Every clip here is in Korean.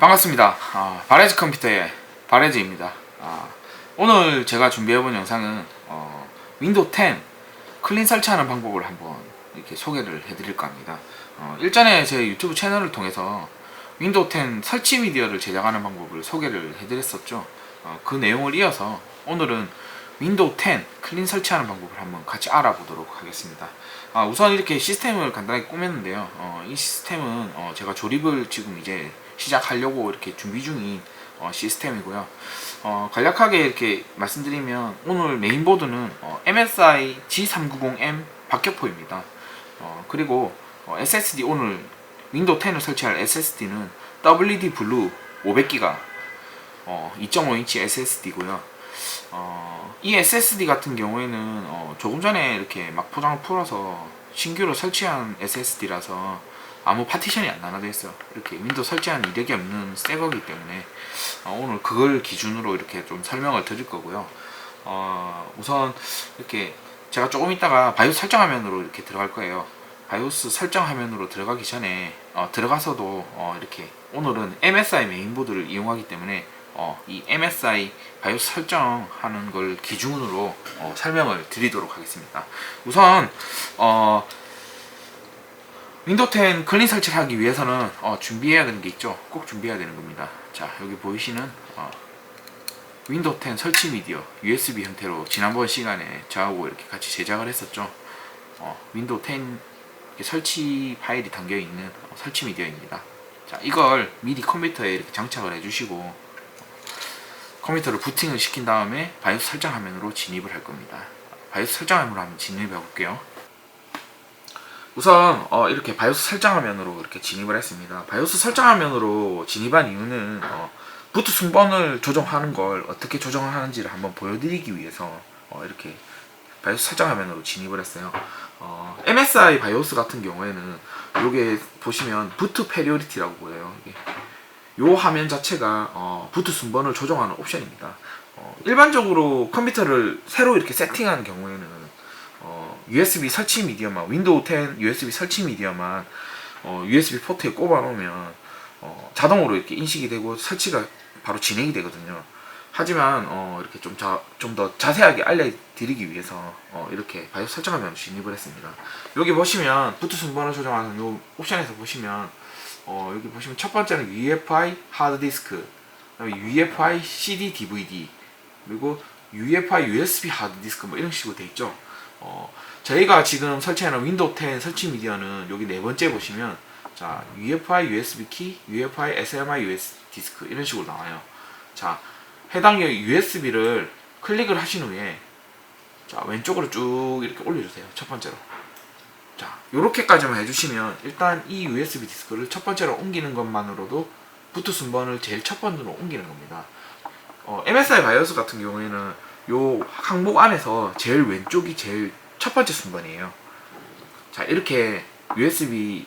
반갑습니다. 아, 바레즈 컴퓨터의 바레즈입니다. 아, 오늘 제가 준비해본 영상은 어, 윈도우 10 클린 설치하는 방법을 한번 이렇게 소개를 해드릴까 합니다. 어, 일전에 제 유튜브 채널을 통해서 윈도우 10 설치 미디어를 제작하는 방법을 소개를 해드렸었죠. 어, 그 내용을 이어서 오늘은 윈도우 10 클린 설치하는 방법을 한번 같이 알아보도록 하겠습니다. 아, 우선 이렇게 시스템을 간단하게 꾸몄는데요. 어, 이 시스템은 어, 제가 조립을 지금 이제 시작하려고 이렇게 준비 중인 어, 시스템이고요. 어, 간략하게 이렇게 말씀드리면 오늘 메인보드는 어, MSI G390M 박격포입니다. 어, 그리고 어, SSD 오늘 윈도우 10을 설치할 SSD는 WD 블루 500기가 어, 2.5인치 SSD고요. 어, 이 SSD 같은 경우에는 어, 조금 전에 이렇게 막 포장을 풀어서 신규로 설치한 SSD라서 아무 파티션이 안 나눠져 있어요. 이렇게 윈도우 설치한 이력이 없는 새 거기 때문에 어, 오늘 그걸 기준으로 이렇게 좀 설명을 드릴 거고요. 어, 우선 이렇게 제가 조금 있다가 바이오스 설정 화면으로 이렇게 들어갈 거예요. 바이오스 설정 화면으로 들어가기 전에 어, 들어가서도 어, 이렇게 오늘은 MSI 메인보드를 이용하기 때문에 어, 이 MSI 바이오스 설정하는 걸 기준으로 어, 설명을 드리도록 하겠습니다. 우선 어, 윈도우 10 클린 설치를 하기 위해서는 어, 준비해야 되는 게 있죠. 꼭 준비해야 되는 겁니다. 자 여기 보이시는 어, 윈도우 10 설치 미디어 USB 형태로 지난번 시간에 저하고 이렇게 같이 제작을 했었죠. 어, 윈도우 10 이렇게 설치 파일이 담겨 있는 어, 설치 미디어입니다. 자 이걸 미리 컴퓨터에 이렇게 장착을 해주시고 컴퓨터를 부팅을 시킨 다음에 바이오스 설정 화면으로 진입을 할 겁니다. 바이오스 설정 화면으로 한번 진입해 볼게요. 우선 어, 이렇게 바이오스 설정 화면으로 이렇게 진입을 했습니다. 바이오스 설정 화면으로 진입한 이유는 어, 부트 순번을 조정하는 걸 어떻게 조정을 하는지를 한번 보여드리기 위해서 어, 이렇게 바이오스 설정 화면으로 진입을 했어요. 어, MSI 바이오스 같은 경우에는 이게 보시면 부트 페리오리티라고 보여요. 이게. 요 화면 자체가 어, 부트 순번을 조정하는 옵션입니다. 어, 일반적으로 컴퓨터를 새로 이렇게 세팅하는 경우에는 어, USB 설치 미디어만 윈도우 10 USB 설치 미디어만 어, USB 포트에 꼽아 놓으면 어, 자동으로 이렇게 인식이 되고 설치가 바로 진행이 되거든요. 하지만 어, 이렇게 좀 좀 더 자세하게 알려드리기 위해서 어, 이렇게 바이오스 설정하면 진입을 했습니다. 여기 보시면 부트 순번을 조정하는 요 옵션에서 보시면 어, 여기 보시면 첫 번째는 UEFI 하드디스크, 그다음에 UEFI CD DVD, 그리고 UEFI USB 하드디스크 뭐 이런 식으로 돼 있죠. 어, 저희가 지금 설치하는 윈도우 10 설치 미디어는 여기 네 번째 보시면 자 UEFI USB 키, UEFI SMI USB 디스크 이런 식으로 나와요. 자 해당 USB를 클릭을 하신 후에 자 왼쪽으로 쭉 이렇게 올려주세요. 첫 번째로. 자, 요렇게까지만 해주시면 일단 이 USB 디스크를 첫 번째로 옮기는 것만으로도 부트 순번을 제일 첫 번째로 옮기는 겁니다. 어, MSI 바이오스 같은 경우에는 요 항목 안에서 제일 왼쪽이 제일 첫 번째 순번이에요. 자, 이렇게 USB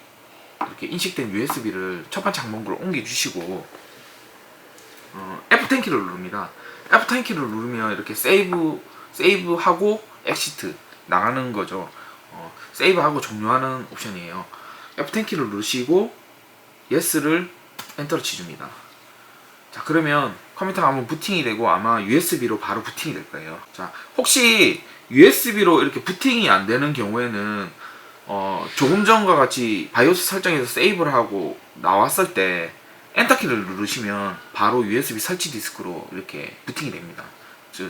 이렇게 인식된 USB를 첫 번째 항목으로 옮겨주시고 어, F10 키를 누릅니다. F10 키를 누르면 이렇게 세이브 세이브하고 엑시트 나가는 거죠. 어, 세이브하고 종료하는 옵션이에요. F10 키를 누르시고 yes를 엔터를 치줍니다. 자 그러면 컴퓨터가 한번 부팅이 되고 아마 USB로 바로 부팅이 될 거예요. 자 혹시 USB로 이렇게 부팅이 안 되는 경우에는 어, 조금 전과 같이 바이오스 설정에서 세이브를 하고 나왔을 때 엔터 키를 누르시면 바로 USB 설치 디스크로 이렇게 부팅이 됩니다.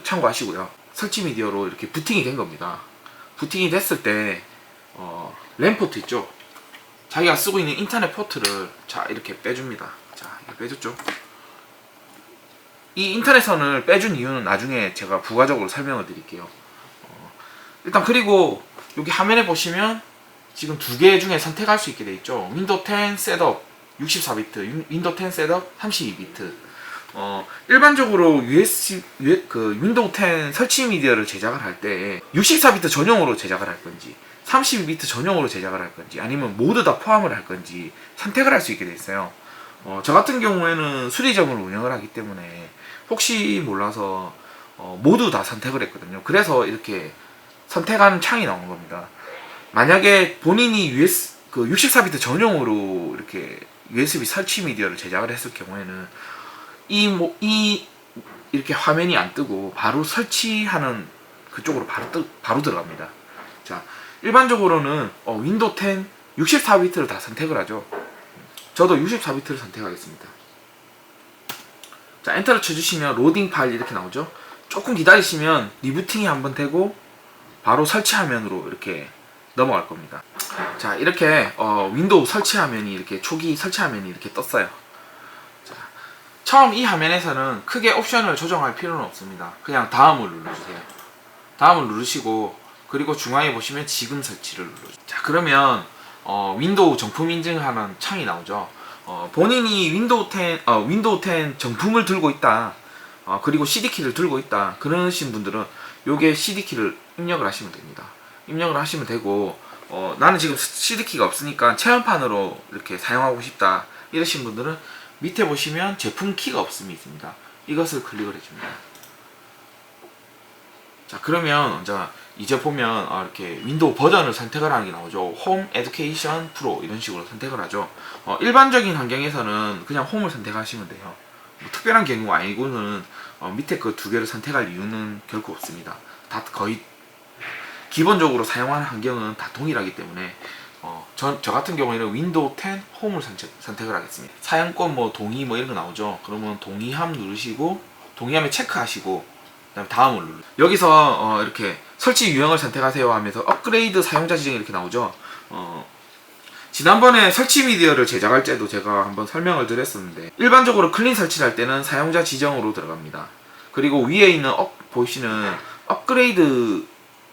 참고하시고요. 설치 미디어로 이렇게 부팅이 된 겁니다. 부팅이 됐을 때 어, 램 포트 있죠? 자기가 쓰고 있는 인터넷 포트를 자 이렇게 빼줍니다. 자 이렇게 빼줬죠? 이 인터넷 선을 빼준 이유는 나중에 제가 부가적으로 설명을 드릴게요. 어, 일단 그리고 여기 화면에 보시면 지금 두 개 중에 선택할 수 있게 돼 있죠. 윈도우 10 셋업 64비트, 윈도우 10 셋업 32비트. 어, 일반적으로 USB, 그 윈도우 10 설치 미디어를 제작을 할 때 64비트 전용으로 제작을 할 건지 32비트 전용으로 제작을 할 건지 아니면 모두 다 포함을 할 건지 선택을 할 수 있게 돼 있어요. 어, 저 같은 경우에는 수리점을 운영을 하기 때문에 혹시 몰라서 어, 모두 다 선택을 했거든요. 그래서 이렇게 선택하는 창이 나온 겁니다. 만약에 본인이 US 그 64비트 전용으로 이렇게 USB 설치 미디어를 제작을 했을 경우에는 이 뭐 이 이렇게 화면이 안 뜨고 바로 설치하는 그쪽으로 바로 뜨, 바로 들어갑니다. 자 일반적으로는 어, 윈도우 10 64비트를 다 선택을 하죠. 저도 64비트를 선택하겠습니다. 자 엔터를 쳐주시면 로딩 파일 이렇게 나오죠. 조금 기다리시면 리부팅이 한번 되고 바로 설치 화면으로 이렇게 넘어갈 겁니다. 자 이렇게 어, 윈도우 설치 화면이 이렇게 초기 설치 화면이 이렇게 떴어요. 자, 처음 이 화면에서는 크게 옵션을 조정할 필요는 없습니다. 그냥 다음을 눌러주세요. 다음을 누르시고 그리고 중앙에 보시면 지금 설치를 눌러주세요. 자 그러면 어, 윈도우 정품 인증하는 창이 나오죠. 어, 본인이 윈도우 10, 어, 윈도우 10 정품을 들고 있다. 어, 그리고 CD 키를 들고 있다. 그러신 분들은 요게 CD 키를 입력을 하시면 됩니다. 입력을 하시면 되고 어, 나는 지금 CD 키가 없으니까 체험판으로 이렇게 사용하고 싶다. 이러신 분들은 밑에 보시면 제품 키가 없음이 있습니다. 이것을 클릭을 해줍니다. 자 그러면 이제 이제 보면 어, 이렇게 윈도우 버전을 선택을 하는 게 나오죠. 홈, 에듀케이션, 프로 이런 식으로 선택을 하죠. 어, 일반적인 환경에서는 그냥 홈을 선택하시면 돼요. 뭐 특별한 경우 아니고는 어, 밑에 그 두 개를 선택할 이유는 결코 없습니다. 다 거의 기본적으로 사용하는 환경은 다 동일하기 때문에 어, 저, 저 같은 경우에는 윈도우 10 홈을 선택, 선택을 하겠습니다. 사용권 뭐 동의 뭐 이런 거 나오죠. 그러면 동의함 누르시고 동의함에 체크하시고 그다음 다음을 누르. 여기서 어, 이렇게 설치 유형을 선택하세요 하면서 업그레이드 사용자 지정이 이렇게 나오죠. 어, 지난번에 설치 미디어를 제작할 때도 제가 한번 설명을 드렸었는데 일반적으로 클린 설치를 할 때는 사용자 지정으로 들어갑니다. 그리고 위에 있는 업 보시는 업그레이드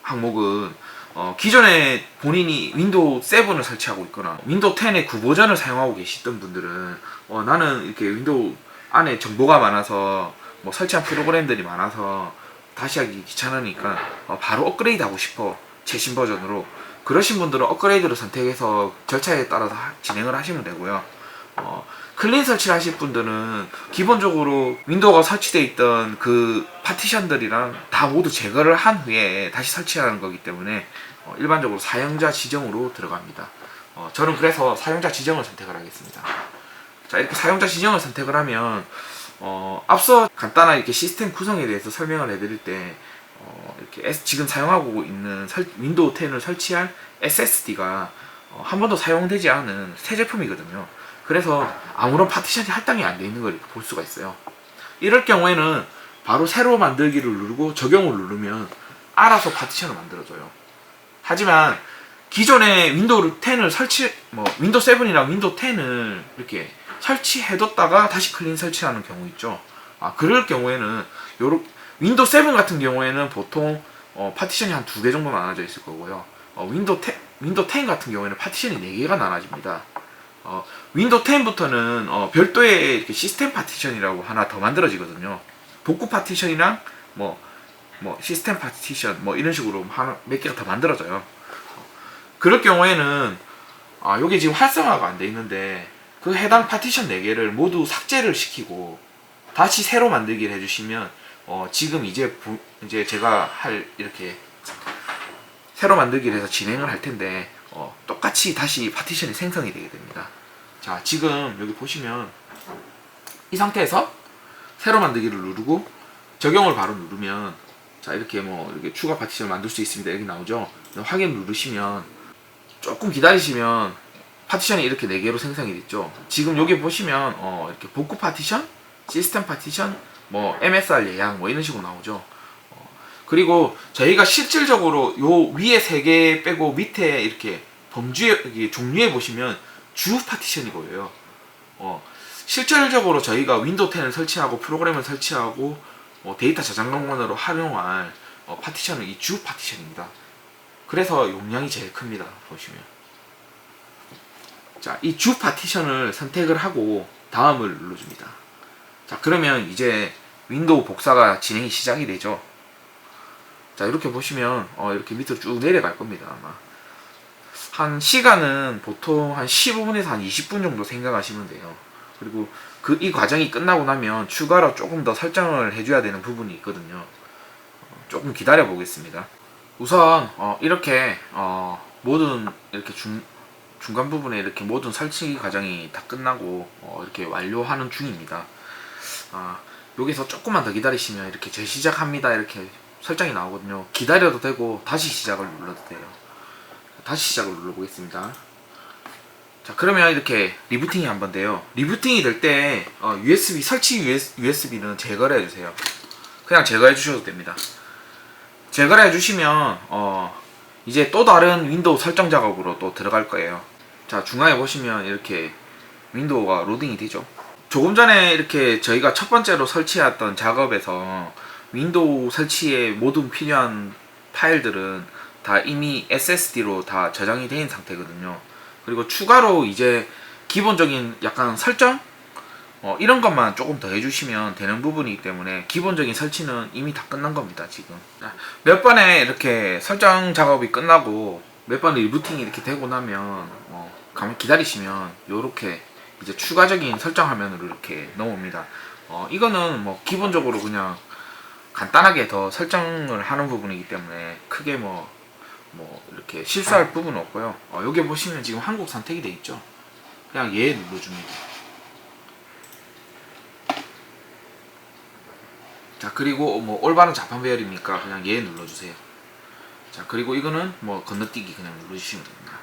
항목은 어, 기존에 본인이 윈도우 7을 설치하고 있거나 윈도우 10의 구버전을 사용하고 계시던 분들은 어, 나는 이렇게 윈도우 안에 정보가 많아서 뭐 설치한 프로그램들이 많아서 다시 하기 귀찮으니까 어, 바로 업그레이드 하고 싶어 최신 버전으로 그러신 분들은 업그레이드를 선택해서 절차에 따라서 하- 진행을 하시면 되고요. 어, 클린 설치를 하실 분들은 기본적으로 윈도우가 설치되어 있던 그 파티션들이랑 다 모두 제거를 한 후에 다시 설치하는 거기 때문에 어, 일반적으로 사용자 지정으로 들어갑니다. 어, 저는 그래서 사용자 지정을 선택을 하겠습니다. 자 이렇게 사용자 지정을 선택을 하면 어, 앞서 간단한 이렇게 시스템 구성에 대해서 설명을 해드릴 때 어, 이렇게 S- 지금 사용하고 있는 설- 윈도우 10을 설치할 SSD가 어, 한 번도 사용되지 않은 새 제품이거든요. 그래서 아무런 파티션이 할당이 안 돼 있는 걸 볼 수가 있어요. 이럴 경우에는 바로 새로 만들기를 누르고 적용을 누르면 알아서 파티션을 만들어줘요. 하지만 기존에 윈도우 10을 설치, 뭐 윈도우 7이랑 윈도우 10을 이렇게 설치해뒀다가 다시 클린 설치하는 경우 있죠. 아 그럴 경우에는 요렇 윈도우 7 같은 경우에는 보통 어, 파티션이 한 두 개 정도 나눠져 있을 거고요. 어, 윈도우 10, 윈도우 10 같은 경우에는 파티션이 네 개가 나눠집니다. 어, 윈도우 10부터는 어, 별도의 시스템 파티션이라고 하나 더 만들어지거든요. 복구 파티션이랑 뭐, 뭐 시스템 파티션 뭐 이런 식으로 하나, 몇 개가 더 만들어져요. 어, 그럴 경우에는 아, 요게 지금 활성화가 안 돼 있는데 그 해당 파티션 4개를 모두 삭제를 시키고 다시 새로 만들기를 해주시면 어, 지금 이제 부- 이제 제가 할 이렇게 새로 만들기를 해서 진행을 할 텐데 어, 똑같이 다시 파티션이 생성이 되게 됩니다. 자 지금 여기 보시면 이 상태에서 새로 만들기를 누르고 적용을 바로 누르면 자 이렇게 뭐 이렇게 추가 파티션을 만들 수 있습니다. 여기 나오죠. 확인 누르시면 조금 기다리시면 파티션이 이렇게 네 개로 생성이 됐죠. 지금 여기 보시면 어, 이렇게 복구 파티션, 시스템 파티션, 뭐 MSR 예약 뭐 이런 식으로 나오죠. 어, 그리고 저희가 실질적으로 요 위에 세 개 빼고 밑에 이렇게 범주에 종류에 보시면 주 파티션이 보여요. 어, 실질적으로 저희가 윈도우 10을 설치하고 프로그램을 설치하고 뭐 데이터 저장 공간으로 활용할 어, 파티션은 이 주 파티션입니다. 그래서 용량이 제일 큽니다. 보시면. 자, 이 주 파티션을 선택을 하고 다음을 눌러줍니다. 자, 그러면 이제 윈도우 복사가 진행이 시작이 되죠. 자, 이렇게 보시면 어, 이렇게 밑으로 쭉 내려갈 겁니다. 아마. 한 시간은 보통 한 15분에서 한 20분 정도 생각하시면 돼요. 그리고 그 이 과정이 끝나고 나면 추가로 조금 더 설정을 해줘야 되는 부분이 있거든요. 어, 조금 기다려 보겠습니다. 우선 어, 이렇게 어, 모든 이렇게 중 중간 부분에 이렇게 모든 설치 과정이 다 끝나고 어, 이렇게 완료하는 중입니다. 아, 여기서 조금만 더 기다리시면 이렇게 재시작합니다 이렇게 설정이 나오거든요. 기다려도 되고 다시 시작을 눌러도 돼요. 다시 시작을 눌러보겠습니다. 자 그러면 이렇게 리부팅이 한 번 돼요. 리부팅이 될때 어, USB 설치 USB는 제거를 해주세요. 그냥 제거해 주셔도 됩니다. 제거를 해주시면 어, 이제 또 다른 윈도우 설정 작업으로 또 들어갈 거예요. 자 중앙에 보시면 이렇게 윈도우가 로딩이 되죠. 조금 전에 이렇게 저희가 첫 번째로 설치했던 작업에서 윈도우 설치에 모든 필요한 파일들은 다 이미 SSD로 다 저장이 된 상태거든요. 그리고 추가로 이제 기본적인 약간 설정 어, 이런 것만 조금 더 해주시면 되는 부분이기 때문에 기본적인 설치는 이미 다 끝난 겁니다 지금 자, 몇 번에 이렇게 설정 작업이 끝나고 몇 번의 리부팅이 이렇게 되고 나면 어, 가만 기다리시면 요렇게 이제 추가적인 설정 화면으로 이렇게 넘어옵니다. 어, 이거는 뭐 기본적으로 그냥 간단하게 더 설정을 하는 부분이기 때문에 크게 뭐, 뭐 이렇게 실수할 부분은 없고요. 어, 여기 보시면 지금 한국 선택이 돼 있죠? 그냥 얘 눌러줍니다 자 그리고 뭐 올바른 자판 배열이니까? 그냥 얘 눌러주세요. 자 그리고 이거는 뭐 건너뛰기 그냥 눌러주시면 됩니다.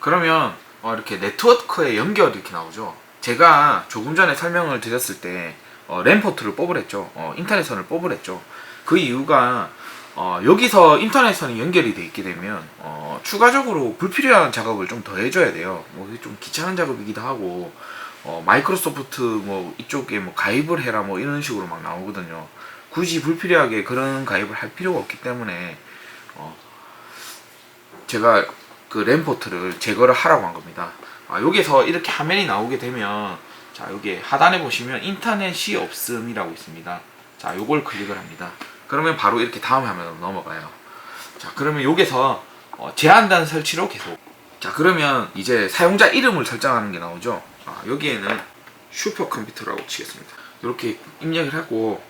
그러면 어, 이렇게 네트워크에 연결 이렇게 나오죠. 제가 조금 전에 설명을 드렸을 때 어, 램포트를 뽑으랬죠. 어, 인터넷선을 뽑으랬죠. 그 이유가 어, 여기서 인터넷선이 연결이 돼 있게 되면 어, 추가적으로 불필요한 작업을 좀 더 해줘야 돼요. 뭐 좀 귀찮은 작업이기도 하고 어, 마이크로소프트 뭐 이쪽에 뭐 가입을 해라 뭐 이런 식으로 막 나오거든요. 굳이 불필요하게 그런 가입을 할 필요가 없기 때문에 어, 제가 그 램포트를 제거를 하라고 한 겁니다. 아, 여기서 이렇게 화면이 나오게 되면 자 여기 하단에 보시면 인터넷이 없음이라고 있습니다. 자 요걸 클릭을 합니다. 그러면 바로 이렇게 다음 화면으로 넘어가요. 자 그러면 여기서 어, 제한단 설치로 계속 자 그러면 이제 사용자 이름을 설정하는 게 나오죠. 아, 여기에는 슈퍼 컴퓨터라고 치겠습니다. 이렇게 입력을 하고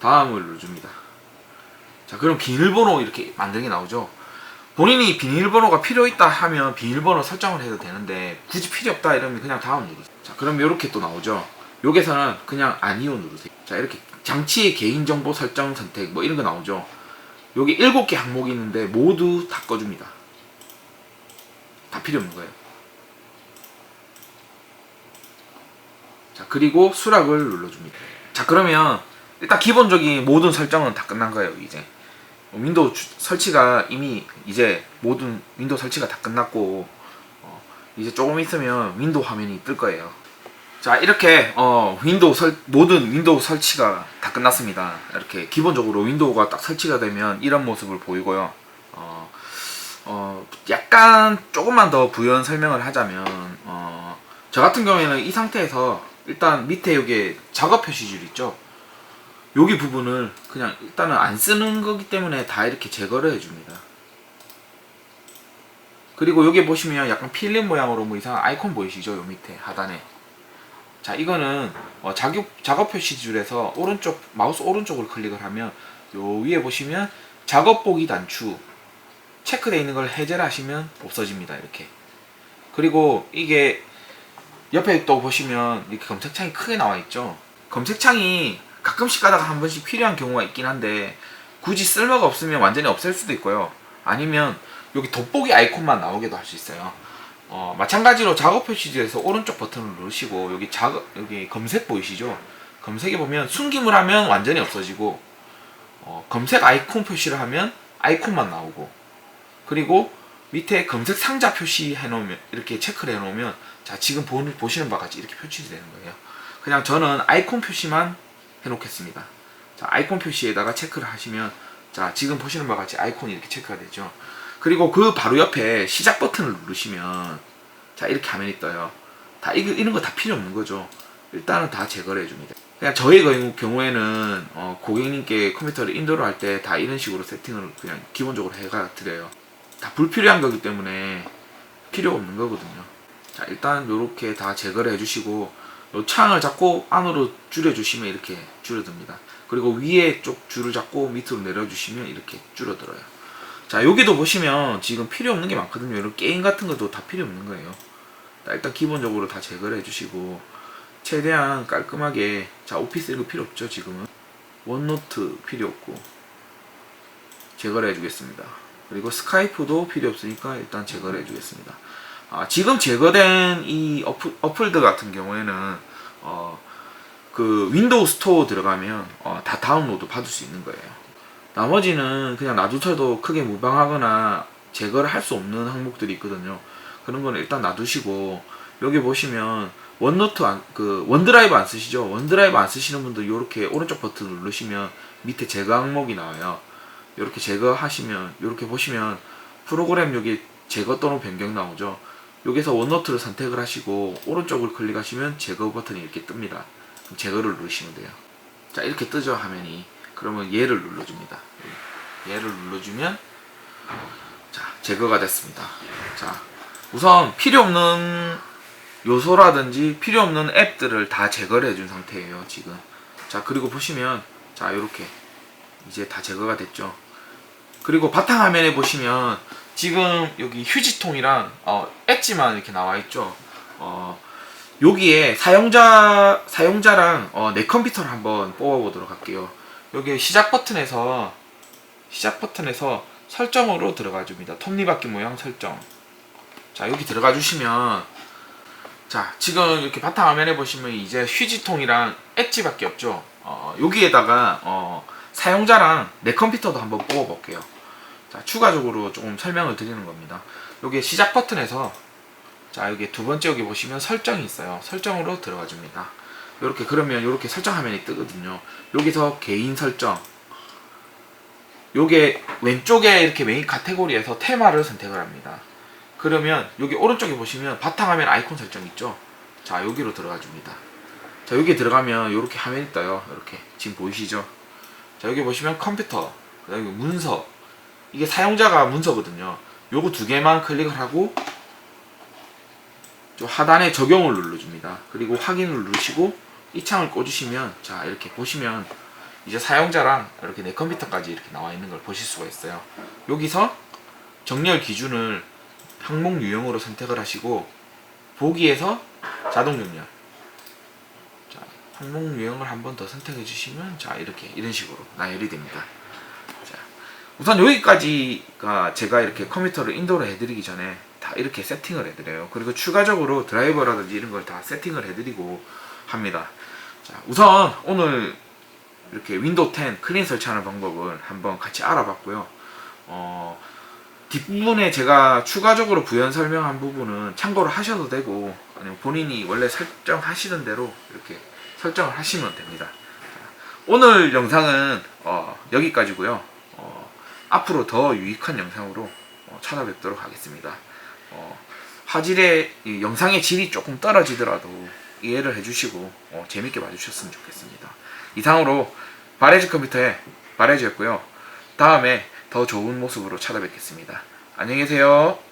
다음을 눌러줍니다. 자, 그럼 비밀번호 이렇게 만드는 게 나오죠. 본인이 비밀번호가 필요 있다 하면 비밀번호 설정을 해도 되는데 굳이 필요 없다 이러면 그냥 다음 누르세요. 자, 그럼 이렇게 또 나오죠. 여기서는 그냥 아니요 누르세요. 자, 이렇게 장치의 개인정보 설정 선택 뭐 이런 거 나오죠. 여기 7개 항목이 있는데 모두 다 꺼줍니다. 다 필요 없는 거예요. 자 그리고 수락을 눌러줍니다 자 그러면 일단 기본적인 모든 설정은 다 끝난 거예요 이제 윈도우 주- 설치가 이미 이제 모든 윈도우 설치가 다 끝났고 어, 이제 조금 있으면 윈도우 화면이 뜰 거예요. 자 이렇게 어, 윈도우 설 모든 윈도우 설치가 다 끝났습니다. 이렇게 기본적으로 윈도우가 딱 설치가 되면 이런 모습을 보이고요. 어, 어, 약간 조금만 더 부연 설명을 하자면 어, 저 같은 경우에는 이 상태에서 일단 밑에 여기 작업 표시줄 있죠 여기 부분을 그냥 일단은 안 쓰는 거기 때문에 다 이렇게 제거를 해줍니다. 그리고 여기 보시면 약간 필름 모양으로 뭐 이상한 아이콘 보이시죠? 요 밑에 하단에. 자 이거는 어, 작업, 작업 표시 줄에서 오른쪽 마우스 오른쪽을 클릭을 하면 요 위에 보시면 작업 보기 단추 체크되어 있는 걸 해제를 하시면 없어집니다 이렇게. 그리고 이게 옆에 또 보시면 이렇게 검색창이 크게 나와 있죠? 검색창이 가끔씩 가다가 한 번씩 필요한 경우가 있긴 한데 굳이 쓸모가 없으면 완전히 없앨 수도 있고요. 아니면 여기 돋보기 아이콘만 나오게도 할 수 있어요. 어, 마찬가지로 작업 표시지에서 오른쪽 버튼을 누르시고 여기 작업 여기 검색 보이시죠? 검색에 보면 숨김을 하면 완전히 없어지고 어, 검색 아이콘 표시를 하면 아이콘만 나오고 그리고 밑에 검색 상자 표시 해놓으면 이렇게 체크를 해놓으면 자 지금 보, 보시는 바와 같이 이렇게 표시되는 거예요. 그냥 저는 아이콘 표시만 해놓겠습니다. 자 아이콘 표시에다가 체크를 하시면 자 지금 보시는 바와 같이 아이콘이 이렇게 체크가 되죠. 그리고 그 바로 옆에 시작 버튼을 누르시면 자 이렇게 화면이 떠요. 다 이거, 이런 거 다 필요 없는 거죠. 일단은 다 제거를 해줍니다. 그냥 저희 경우- 경우에는 어, 고객님께 컴퓨터를 인도를 할 때 다 이런 식으로 세팅을 그냥 기본적으로 해가 드려요. 다 불필요한 거기 때문에 필요가 없는 거거든요. 자 일단 이렇게 다 제거를 해주시고 요 창을 잡고 안으로 줄여주시면 이렇게 줄어듭니다 그리고 위에 쪽 줄을 잡고 밑으로 내려주시면 이렇게 줄어들어요 자 여기도 보시면 지금 필요 없는 게 많거든요. 이런 게임 같은 것도 다 필요 없는 거예요. 자, 일단 기본적으로 다 제거를 해주시고 최대한 깔끔하게 자 오피스 이거 필요 없죠 지금은 원노트 필요 없고 제거를 해주겠습니다. 그리고 스카이프도 필요 없으니까 일단 제거를 해주겠습니다. 아, 지금 제거된 이 어플, 어플들 같은 경우에는 어, 그 윈도우 스토어 들어가면 어, 다 다운로드 받을 수 있는 거예요. 나머지는 그냥 놔두셔도 크게 무방하거나 제거를 할 수 없는 항목들이 있거든요. 그런 거는 일단 놔두시고 여기 보시면 원노트 안, 그 원드라이브 안 쓰시죠? 원드라이브 안 쓰시는 분들 이렇게 오른쪽 버튼 누르시면 밑에 제거 항목이 나와요. 이렇게 제거하시면 이렇게 보시면 프로그램 여기 제거 또는 변경 나오죠. 여기서 원노트를 선택을 하시고 오른쪽을 클릭하시면 제거 버튼이 이렇게 뜹니다. 제거를 누르시면 돼요. 자 이렇게 뜨죠 화면이. 그러면 얘를 눌러줍니다. 얘를 눌러주면 자 제거가 됐습니다. 자 우선 필요 없는 요소라든지 필요 없는 앱들을 다 제거를 해준 상태예요 지금. 자 그리고 보시면 자 이렇게 이제 다 제거가 됐죠. 그리고 바탕화면에 보시면 지금 여기 휴지통이랑 어, 엣지만 이렇게 나와 있죠. 어, 여기에 사용자 사용자랑 어, 내 컴퓨터를 한번 뽑아보도록 할게요. 여기 시작 버튼에서 시작 버튼에서 설정으로 들어가 줍니다. 톱니바퀴 모양 설정. 자 여기 들어가 주시면 자 지금 이렇게 바탕화면에 보시면 이제 휴지통이랑 엣지밖에 없죠. 어, 여기에다가 어, 사용자랑 내 컴퓨터도 한번 뽑아볼게요. 자, 추가적으로 조금 설명을 드리는 겁니다. 여기 시작 버튼에서 자, 여기 두 번째 여기 보시면 설정이 있어요. 설정으로 들어가 줍니다. 이렇게 그러면 이렇게 설정 화면이 뜨거든요. 여기서 개인 설정. 요게 왼쪽에 이렇게 메인 카테고리에서 테마를 선택을 합니다. 그러면 여기 오른쪽에 보시면 바탕화면 아이콘 설정 있죠? 자, 여기로 들어가 줍니다. 자, 여기 들어가면 이렇게 화면이 떠요. 이렇게 지금 보이시죠? 자, 여기 보시면 컴퓨터, 그다음에 문서. 이게 사용자가 문서거든요. 요거 두 개만 클릭을 하고 저 하단에 적용을 눌러줍니다. 그리고 확인을 누르시고 이 창을 꽂으시면 자 이렇게 보시면 이제 사용자랑 이렇게 내 컴퓨터까지 이렇게 나와 있는 걸 보실 수가 있어요. 여기서 정렬 기준을 항목 유형으로 선택을 하시고 보기에서 자동 정렬. 자 항목 유형을 한 번 더 선택해 주시면 자 이렇게 이런 식으로 나열이 됩니다. 자 우선 여기까지가 제가 이렇게 컴퓨터를 인도를 해드리기 전에 다 이렇게 세팅을 해드려요. 그리고 추가적으로 드라이버라든지 이런 걸 다 세팅을 해드리고 합니다. 자, 우선 오늘 이렇게 윈도우 10 클린 설치하는 방법을 한번 같이 알아봤고요. 어, 뒷부분에 제가 추가적으로 부연 설명한 부분은 참고를 하셔도 되고 아니면 본인이 원래 설정하시던 대로 이렇게 설정을 하시면 됩니다. 자, 오늘 영상은 어, 여기까지고요. 어, 앞으로 더 유익한 영상으로 어, 찾아뵙도록 하겠습니다. 어, 화질의 이 영상의 질이 조금 떨어지더라도 이해를 해주시고 어, 재밌게 봐주셨으면 좋겠습니다. 이상으로 바레즈 컴퓨터의 바레즈였고요. 다음에 더 좋은 모습으로 찾아뵙겠습니다. 안녕히 계세요.